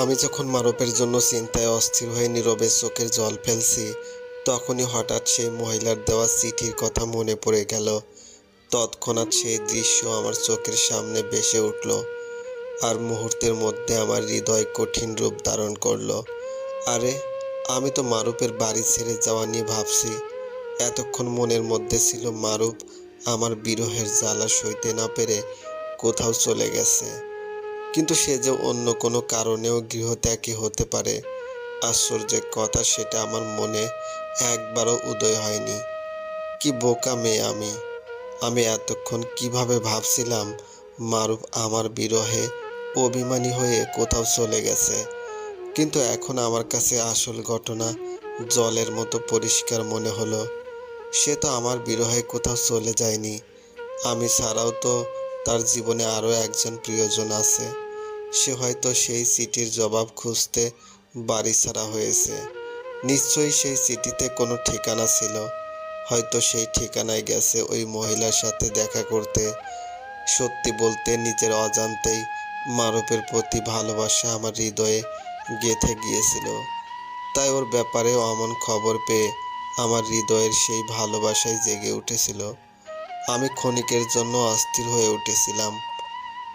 আমি যখন মারবের জন্য চিন্তায় অস্থির হয়ে নীরবে চোখের জল ফেলছি, তখনই হঠাৎ সেই মহিলার দেওয়া চিঠির কথা মনে পড়ে গেল। তৎক্ষণাৎ সেই দৃশ্য আমার চোখের সামনে ভেসে উঠল আর মুহূর্তের মধ্যে আমার হৃদয় কঠিন রূপ ধারণ করল। আরে, আমি তো মারুপের বাড়ি ছেড়ে যাওয়া নিয়ে ভাবছি। এতক্ষণ মনের মধ্যে ছিল মারুপ আমার বিরহের জ্বালা সইতে না পেরে কোথাও চলে গেছে। কিন্তু সে যে অন্য কোনো কারণেও গৃহত্যাগী হতে পারে, আশ্চর্যের কথা সেটা আমার মনে একবারও উদয় হয়নি। কি বোকা মেয়ে আমি। আমি এতক্ষণ কীভাবে ভাবছিলাম মারুফ আমার বিরহে অভিমানী হয়ে কোথাও চলে গেছে। কিন্তু এখন আমার কাছে আসল ঘটনা জলের মতো পরিষ্কার মনে হলো। সে তো আমার বিরহে কোথাও চলে যায়নি। আমি ছাড়াও তো তার জীবনে আরও একজন প্রিয়জন আছে। সে হয়তো সেই চিঠির জবাব খুঁজতে বাড়ি ছাড়া হয়েছে। নিশ্চয়ই সেই চিঠিতে কোনো ঠিকানা ছিল। হয়তো সেই ঠিকানায় গেছে ওই মহিলার সাথে দেখা করতে। সত্যি বলতে নিজের অজান্তেই মারুপের প্রতি ভালোবাসা আমার হৃদয়ে গেঁথে গিয়েছিল। তাই ওর ব্যাপারে অমন খবর পেয়ে আমার হৃদয়ের সেই ভালোবাসায় জেগে উঠেছিল। আমি ক্ষণিকের জন্য অস্থির হয়ে উঠেছিলাম।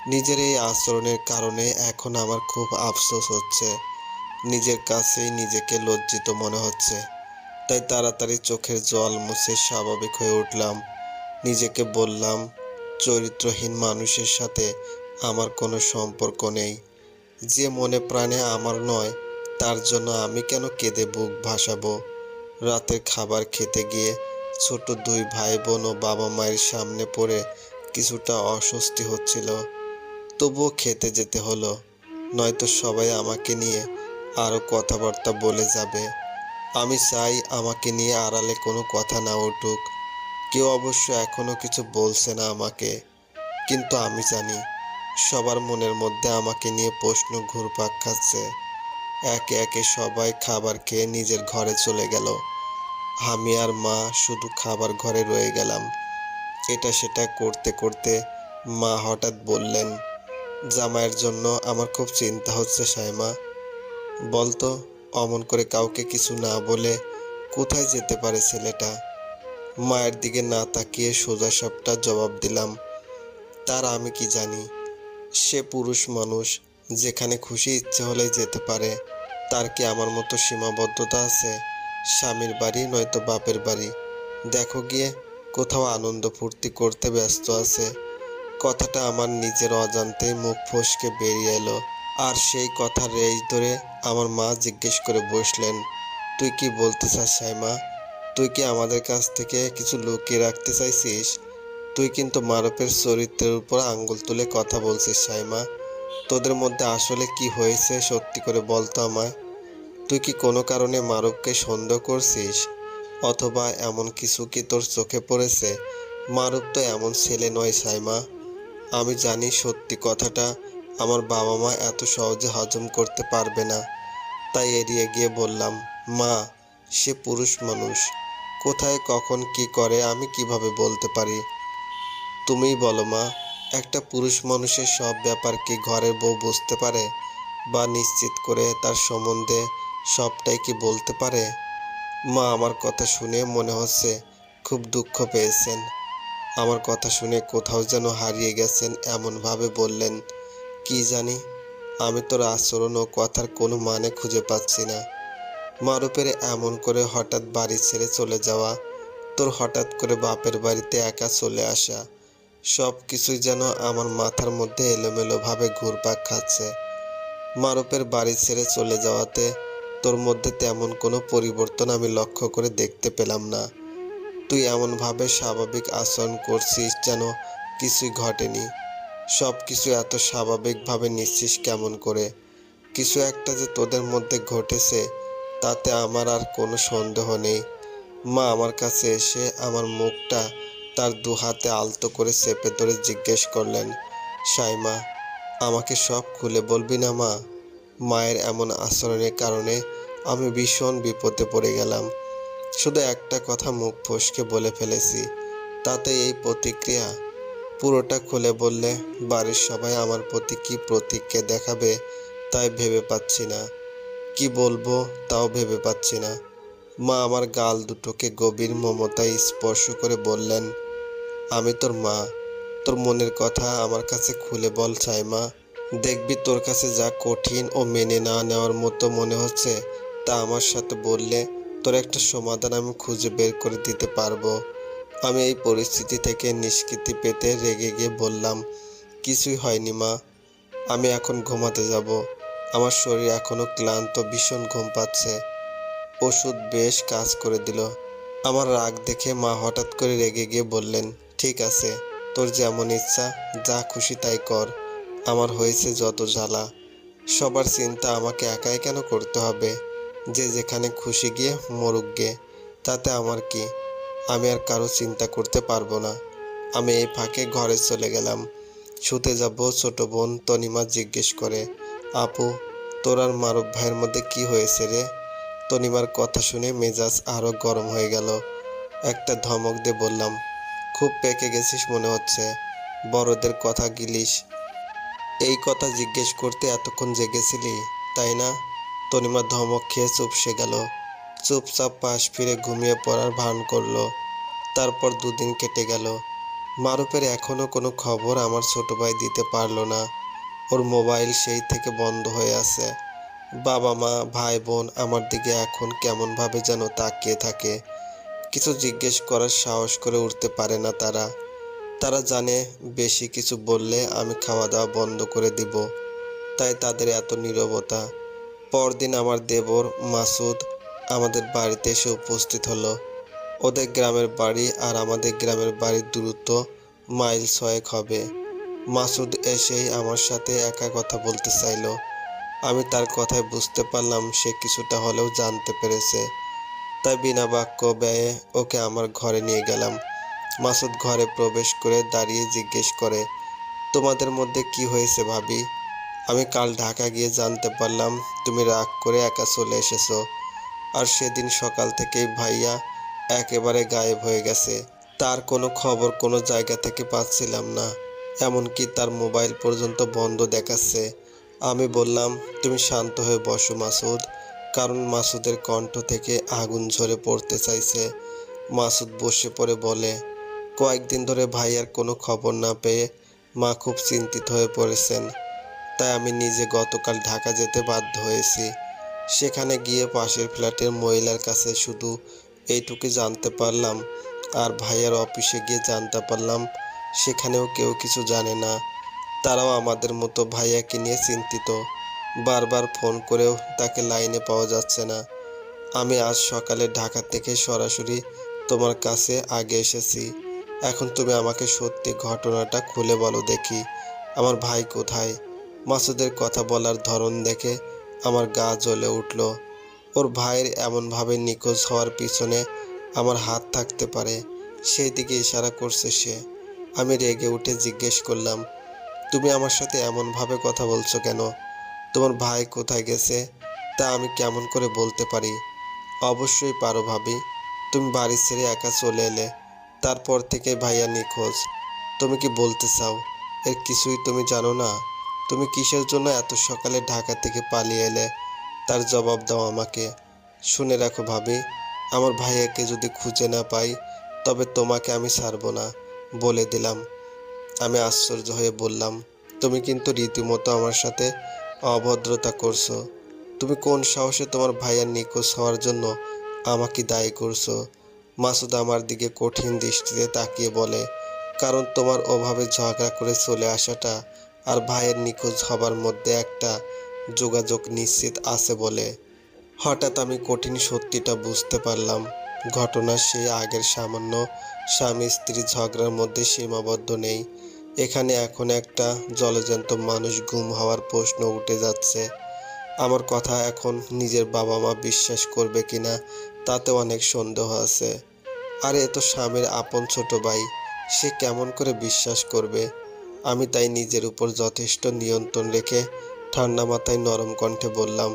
নিজের এই আচরণের কারণে এখন আমার খুব আফসোস হচ্ছে। নিজের কাছেই নিজেকে লজ্জিত মনে হচ্ছে। তাই তাড়াতাড়ি চোখের জল মুছে স্বাভাবিক হয়ে উঠলাম। নিজেকে বললাম, চরিত্রহীন মানুষের সাথে আমার কোনো সম্পর্ক নেই। যে মনে প্রাণে আমার নয়, তার জন্য আমি কেন কেঁদে বুক ভাসাবো? রাতের খাবার খেতে গিয়ে ছোট দুই ভাই বোন ও বাবা মায়ের সামনে পড়ে কিছুটা অস্বস্তি হচ্ছিল। তবুও খেতে যেতে হলো। নয়তো সবাই আমাকে নিয়ে আরও কথাবার্তা বলে যাবে। আমি চাই আমাকে নিয়ে আড়ালে কোনো কথা না উঠুক। কেউ অবশ্য এখনও কিছু বলছে না আমাকে। কিন্তু আমি জানি, সবার মনের মধ্যে আমাকে নিয়ে প্রশ্ন ঘুরপাক খাচ্ছে। একে একে সবাই খাবার খেয়ে নিজের ঘরে চলে গেল। আমি আর মা শুধু খাবার ঘরে রয়ে গেলাম। এটা সেটা করতে করতে মা হঠাৎ বললেন জামাইয়ের জন্য আমার খুব চিন্তা হচ্ছে সাইমা। বলতো অমন করে কাউকে কিছু না বলে কোথায় যেতে পারে ছেলেটা? মায়ের দিকে না তাকিয়ে সোজা সবটা জবাব দিলাম, তার আমি কি জানি? সে পুরুষ মানুষ, যেখানে খুশি ইচ্ছে হলে যেতে পারে। তার কি আমার মতো সীমাবদ্ধতা আছে? স্বামীর বাড়ি নয়তো বাপের বাড়ি। দেখো গিয়ে, কোথাও আনন্দ ফুর্তি করতে ব্যস্ত আছে। কথাটা আমার নিজের অজান্তেই মুখ ফসকে বেরিয়ে এলো। আর সেই কথার রেজ ধরে আমার মা জিজ্ঞেস করে বসলেন, তুই কি বলতে চাস সাইমা? তুই কি আমাদের কাছ থেকে কিছু লুকিয়ে রাখতে চাইছিস? তুই কিন্তু মারপের চরিত্রের উপর আঙ্গুল তুলে কথা বলছিস সাইমা। তোদের মধ্যে আসলে কি হয়েছে সত্যি করে বলতো আমায়। তুই কি কোনো কারণে মারুপকে সন্দেহ করছিস? অথবা এমন কিছু কি তোর চোখে পড়েছে? মারুপ তো এমন ছেলে নয় সাইমা। আমি জানি সত্যি কথাটা, আমার বাবা মা এত সহজে হজম করতে পারবে না। তাই এড়িয়ে গিয়ে বললাম, মা, সে পুরুষ মানুষ। কোথায়, কখন, কি করে, আমি কীভাবে বলতে পারি? তুমিই বলো, মা, একটা পুরুষ মানুষের সব ব্যাপার কি ঘরের বউ বুঝতে পারে? বা নিশ্চিত করে তার সম্বন্ধে সবটাই কি বলতে পারে? মা আমার কথা শুনে মনে হচ্ছে খুব দুঃখ পেয়েছেন। আমার কথা শুনে কোথাও যেন হারিয়ে গেছেন, এমনভাবে বললেন, কি জানি? আমি তোর আচরণ ও কথার কোনো মানে খুঁজে পাচ্ছি না। মারুপের এমন করে হঠাৎ বাড়ি ছেড়ে চলে যাওয়া, তোর হঠাৎ করে বাপের বাড়িতে একা চলে আসা, সব কিছুই যেন আমার মাথার মধ্যে এলোমেলোভাবে ঘুরপাক খাচ্ছে। মারুপের বাড়ি ছেড়ে চলে যাওয়াতে তোর মধ্যে তেমন কোনো পরিবর্তন আমি লক্ষ্য করে দেখতে পেলাম না। তুই এমনভাবে স্বাভাবিক আচরণ করছিস যেন কিছুই ঘটেনি। সব কিছু এত স্বাভাবিকভাবে নিচ্ছিস কেমন করে? কিছু একটা যে তোদের মধ্যে ঘটেছে, তাতে আমার আর কোনো সন্দেহ নেই। মা আমার কাছে এসে আমার মুখটা তার দু হাতে আলতো করে চেপে ধরে জিজ্ঞেস করলেন, সাইমা, আমাকে সব খুলে বলবি না মা? মায়ের এমন আচরণের কারণে আমি ভীষণ বিপদে পড়ে গেলাম। শুধু একটা কথা মুখ ফসকে বলে ফেলেছি, তাতে এই প্রতিক্রিয়া? পুরোটা খুলে বললে, বাড়ির সবাই আমার প্রতি কী প্রতিক্রিয়া দেখাবে তাই ভেবে পাচ্ছি না। কি বলব তাও ভেবে পাচ্ছি না। মা আমার গাল দুটোকে গভীর মমতায় স্পর্শ করে বললেন, আমি তোর মা। তোর মনের কথা আমার কাছে খুলে বল চাই মা দেখবি তোর কাছে যা কঠিন ও মেনে না নেওয়ার মতো মনে হচ্ছে তা আমার সাথে বললে তোর একটা সমাধান আমি খুঁজে বের করে দিতে পারব। আমি এই পরিস্থিতি থেকে নিষ্কৃতি পেতে রেগে গিয়ে বললাম, কিছুই হয়নি মা, আমি এখন ঘুমাতে যাব। আমার শরীর এখনও ক্লান্ত, ভীষণ ঘুম পাচ্ছে। ওষুধ বেশ কাজ করে দিল। আমার রাগ দেখে মা হঠাৎ করে রেগে গিয়ে বললেন, ঠিক আছে, তোর যেমন ইচ্ছা, যা খুশি তাই কর। আমার হয়েছে যত জ্বালা। সবার চিন্তা আমাকে একাই কেন করতে হবে? যে যেখানে খুশি গিয়ে মরুক গে, তাতে আমার কি? আমি আর কারও চিন্তা করতে পারব না। আমি এই ফাঁকে ঘরে চলে গেলাম। শুতে যাব ছোট বোন তনিমা জিজ্ঞেস করে, আপু, তোর আর মারুফ ভাইয়ের মধ্যে কি হয়েছে রে? তনিমার কথা শুনে মেজাজ আরও গরম হয়ে গেল। একটা ধমক দিয়ে বললাম, খুব পেকে গেছিস মনে হচ্ছে। বড়দের কথা গিলিস। এই কথা জিজ্ঞেস করতে এতক্ষণ জেগেছিলি, তাই না? তনিমা ধমক খেয়ে চুপসে গেল। চুপচাপ পাশ ফিরে ঘুমিয়ে পড়ার ভান করল। তারপর দুদিন কেটে গেল। মারুফের এখনও কোনো খবর আমার ছোট ভাই দিতে পারল না। ওর মোবাইল সেই থেকে বন্ধ হয়ে আছে। বাবা মা, ভাই বোন আমার দিকে এখন কেমনভাবে যেন তাকিয়ে থাকে। কিছু জিজ্ঞেস করার সাহস করে উঠতে পারে না তারা। তারা জানে বেশি কিছু বললে আমি খাওয়া দাওয়া বন্ধ করে দিব। তাই তাদের এত নীরবতা। পরদিন আমার দেবর মাসুদ আমাদের বাড়িতে এসে উপস্থিত হলো। ওদের গ্রামের বাড়ি আর আমাদের গ্রামের বাড়ির দূরত্ব মাইল ছয়েক হবে। মাসুদ এসেই আমার সাথে একা কথা বলতে চাইলো। আমি তার কথায় বুঝতে পারলাম সে কিছুটা হলেও জানতে পেরেছে। তাই বিনা বাক্য ব্যয়ে ওকে আমার ঘরে নিয়ে গেলাম। মাসুদ ঘরে প্রবেশ করে দাঁড়িয়ে জিজ্ঞেস করে, তোমাদের মধ্যে কি হয়েছে ভাবি? আমি কাল ঢাকা গিয়ে জানতে পারলাম তুমি রাগ করে একা চলে এসেছ। আর সেদিন সকাল থেকেই ভাইয়া একেবারে গায়েব হয়ে গেছে। তার কোনো খবর কোনো জায়গা থেকে পাচ্ছিলাম না, এমনকি তার মোবাইল পর্যন্ত বন্ধ দেখাচ্ছে। আমি বললাম, তুমি শান্ত হয়ে বসো মাসুদ। কারণ মাসুদের কণ্ঠ থেকে আগুন ঝরে পড়তে চাইছে। মাসুদ বসে পড়ে বলে, কয়েকদিন ধরে ভাইয়ার কোনো খবর না পেয়ে মা খুব চিন্তিত হয়ে পড়েছেন। তাই আমি নিজে গতকাল ঢাকা যেতে বাধ্য হয়েছি। সেখানে গিয়ে পাশের ফ্ল্যাটের মহিলার কাছে শুধু এইটুকু জানতে পারলাম আর ভাইয়ার অফিসে গিয়ে জানতে পারলাম সেখানেও কেউ কিছু জানে না। তারাও আমাদের মতো ভাইয়াকে নিয়ে চিন্তিত। বারবার ফোন করেও তাকে লাইনে পাওয়া যাচ্ছে না। আমি আজ সকালে ঢাকা থেকে সরাসরি তোমার কাছে আগে এসেছি। এখন তুমি আমাকে সত্যি ঘটনাটা খুলে বলো দেখি। আমার ভাই কোথায়? মাসুদের কথা বলার ধরন দেখে আমার গা জ্বলে উঠল। ওর ভাইয়ের এমনভাবে নিখোঁজ হওয়ার পিছনে আমার হাত থাকতে পারে সেই দিকে ইশারা করছে সে। আমি রেগে উঠে জিজ্ঞেস করলাম, তুমি আমার সাথে এমনভাবে কথা বলছো কেন? তোমার ভাই কোথায় গেছে? তা আমি কেমন করে বলতে পারি? অবশ্যই পারো ভাবি, তুমি বাড়ি ছেড়ে একা চলে এলে, তারপর থেকে ভাইয়া নিখোঁজ। তুমি কি বলতে চাও? এর কিছুই তুমি জানো না? তুমি কিসের জন্য এত সকালে ঢাকা থেকে পালিয়ে এলে? তার জবাব দাও আমাকে। শুনে রাখো ভাবি, আমার ভাইয়াকে যদি খুঁজে না পাই, তবে তোমাকে আমি ছাড়বো না, বলে দিলাম। আমি আশ্চর্য হয়ে বললাম, তুমি কিন্তু রীতিমতো আমার সাথে অভদ্রতা করছ। তুমি কোন সাহসে তোমার ভাইয়ার নিখোঁজ হওয়ার জন্য আমাকে দায়ী করছ? মাসুদ আমার দিকে কঠিন দৃষ্টিতে তাকিয়ে বলে, কারণ তোমার অভাবে ঝগড়া করে চলে আসাটা আর ভাইয়ের নিখোঁজ হবার মধ্যে একটা যোগাযোগ নিশ্চিত আছে বলে হঠাৎ আমি কঠিন সত্যিটা বুঝতে পারলাম। ঘটনা সেই আগের সামান্য স্বামী স্ত্রী ঝগড়ার মধ্যে সীমাবদ্ধ নেই। এখানে এখন একটা জলজন্ত মানুষ গুম হওয়ার প্রশ্ন উঠে যাচ্ছে। আমার কথা এখন নিজের বাবা মা বিশ্বাস করবে কিনা তাতে অনেক সন্দেহ আছে। আর এ তো স্বামীর আপন ছোট ভাই, সে কেমন করে বিশ্বাস করবে? আমি তাই নিজের উপর যথেষ্ট নিয়ন্ত্রণ রেখে ঠান্ডা মাথায় নরম কণ্ঠে বললাম,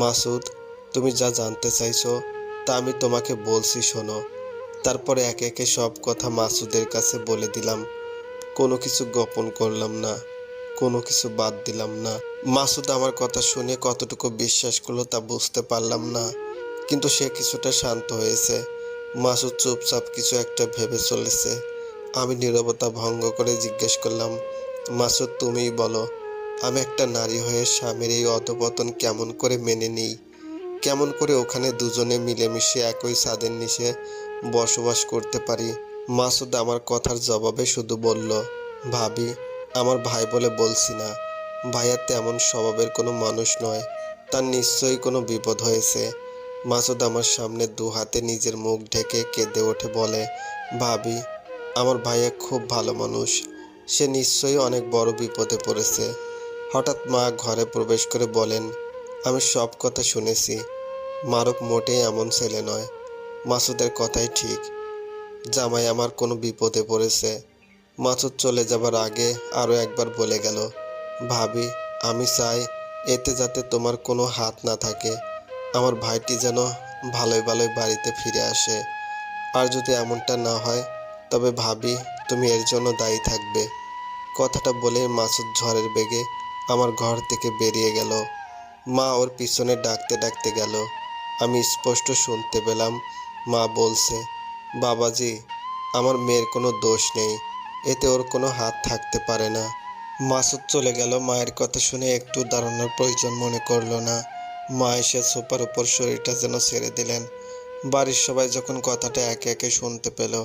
মাসুদ, তুমি যা জানতে চাইছো তা আমি তোমাকে বলছি শোনো। তারপরে একে একে সব কথা মাসুদের কাছে বলে দিলাম। কোনো কিছু গোপন করলাম না, কোনো কিছু বাদ দিলাম না। মাসুদ আমার কথা শুনে কতটুকু বিশ্বাস করল তা বুঝতে পারলাম না, কিন্তু সে কিছুটা শান্ত হয়েছে। মাসুদ চুপচাপ কিছু একটা ভেবে চলেছে। আমি নীরবতা ভঙ্গ করে জিজ্ঞেস করলাম, মাসুদ, তুমিই বলো, আমি একটা নারী হয়ে স্বামীর এই অধপতন কেমন করে মেনে নিই? কেমন করে ওখানে দুজনে মিলেমিশে একই ছাদের নিচে বসবাস করতে পারি? মাসুদ আমার কথার জবাবে শুধু বলল, ভাবি, আমার ভাই বলে বলছি না। ভাইয়া তেমন স্বভাবের কোনো মানুষ নয়, তার নিশ্চয়ই কোনো বিপদ হয়েছে। মাসুদ আমার সামনে দু হাতে নিজের মুখ ঢেকে কেঁদে ওঠে, বলে, ভাবি আমার ভাইয়া খুব ভালো মানুষ। সে নিশ্চয়ই অনেক বড় বিপদে পড়েছে। হঠাৎ মা ঘরে প্রবেশ করে বলেন, আমি সব কথা শুনেছি। মারুক মোটেই এমন ছেলে নয়। মাসুদের কথাই ঠিক। জামাই আমার কোনো বিপদে পড়েছে। মাসুদ চলে যাবার আগে আরও একবার বলে গেল, ভাবি, আমি চাই এতে যাতে তোমার কোনো হাত না থাকে। আমার ভাইটি যেন ভালোই ভালোই বাড়িতে ফিরে আসে। আর যদি এমনটা না হয় তবে ভাবি, তুমি এর জন্য দায়ী থাকবে। কথাটা বলে মাসুদ ঝড়ের বেগে আমার ঘর থেকে বেরিয়ে গেল। মা ওর পিছনে ডাকতে ডাকতে গেল। আমি স্পষ্ট শুনতে পেলাম, মা বলছে, বাবাজি, আমার মেয়ের কোনো দোষ নেই। এতে ওর কোনো হাত থাকতে পারে না। মাসুদ চলে গেল। মায়ের কথা শুনে একটু দাঁড়ানোর প্রয়োজন মনে করল না। মা এসে সোপার উপর শরীরটা যেন ছেড়ে দিলেন। বাড়ির সবাই যখন কথাটা একে একে শুনতে পেল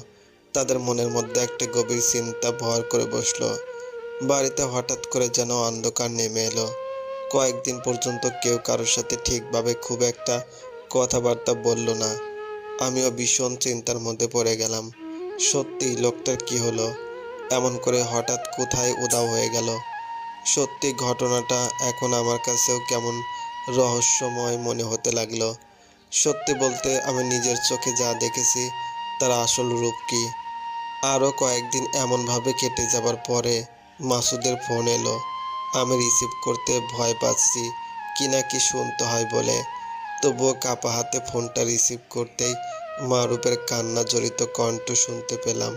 তাদের মনের মধ্যে একটা গভীর চিন্তা ভর করে বসল। বাড়িতে হঠাৎ করে যেন অন্ধকার নেমে এলো। কয়েকদিন পর্যন্ত কেউ কারোর সাথে ঠিকভাবে খুব একটা কথাবার্তা বলল না। আমিও ভীষণ চিন্তার মধ্যে পড়ে গেলাম। সত্যি লোকটার কি হলো? এমন করে হঠাৎ কোথায় উদাও হয়ে গেল? সত্যি ঘটনাটা এখন আমার কাছেও কেমন রহস্যময় মনে হতে লাগল। সত্যি বলতে আমি নিজের চোখে যা দেখেছি, তার আসল রূপ কি? আরও কয়েকদিন এমনভাবে কেটে যাবার পরে মাসুদের ফোন এলো। আমি রিসিভ করতে ভয় পাচ্ছি কি না কি শুনতে হয় বলে। তবুও কাপা হাতে ফোনটা রিসিভ করতেই মারুপের কান্না জড়িত কণ্ঠ শুনতে পেলাম।